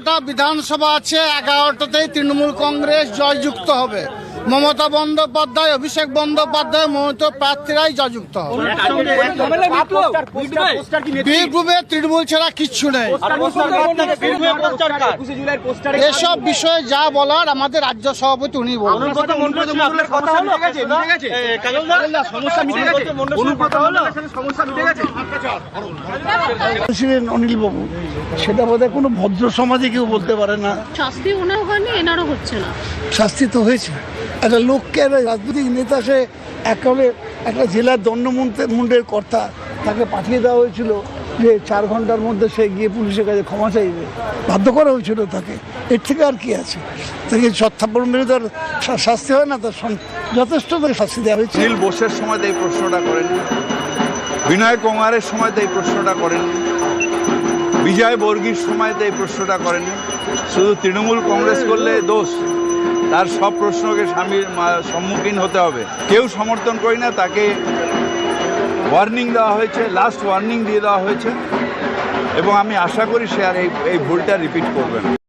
এগারোটা বিধানসভা আছে এগারোটাতেই তৃণমূল কংগ্রেস জয়যুক্ত হবে। মমতা বন্দ্যোপাধ্যায় অভিষেক বন্দ্যোপাধ্যায় মমতা প্রার্থীরাই জয়যুক্ত হবে। বীরভূমে তৃণমূল ছাড়া কিচ্ছু নেই। এসব বিষয়ে যা বলার আমাদের রাজ্য সভাপতি উনি ছিলেন অনিল বাবু সেটা বোধহয় কোনো ভদ্র সমাজে কেউ বলতে পারে না। শাস্তি ওনার হয়নি এনারও হচ্ছে না। শাস্তি তো হয়েছে। একটা লোককে, একটা রাজনৈতিক নেতা, সে একেবারে একটা জেলার দণ্ডমুন্ডের মুন্ডের কর্তা, তাকে পাঠিয়ে দেওয়া হয়েছিল যে চার ঘণ্টার মধ্যে সে গিয়ে পুলিশের কাছে ক্ষমা চাইবে। বাধ্য করা হয়েছিল তাকে। এর থেকে আর কি আছে? তাকে সত্যাপন তার শাস্তি হয় না, তার যথেষ্ট তাকে শাস্তি দেওয়া হয়েছে। নীল বোসের সময় এই প্রশ্নটা করেন। বিনয় কুমারের সময় এই প্রশ্নটা করেন। বিজয় বর্গীর সময় এই প্রশ্নটা করেন। শুধু তৃণমূল কংগ্রেস করলে দোষ। তার সব প্রশ্নকে স্বামীর সম্মুখীন হতে হবে। কেউ সমর্থন করি না, তাকে ওয়ার্নিং দেওয়া হয়েছে লাস্ট ওয়ার্নিং দিয়ে দেওয়া হয়েছে। এবং আমি আশা করি সে আর এই এই ভুলটা রিপিট করবে না।